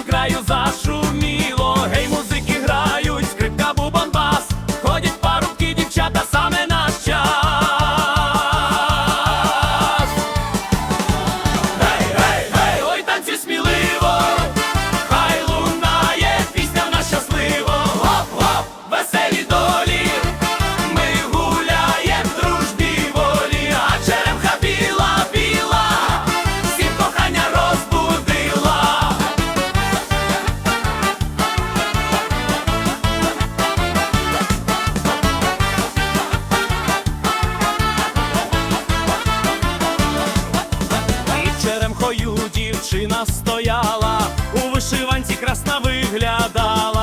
skraju zaszło вишиванці красна виглядала.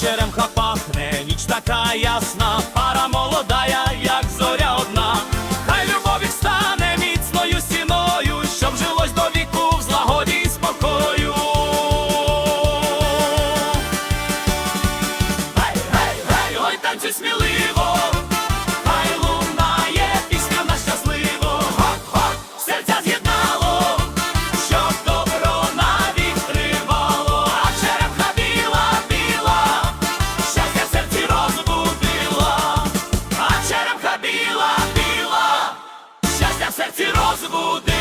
Черемха пахне, ніч така ясна, пара розбуди.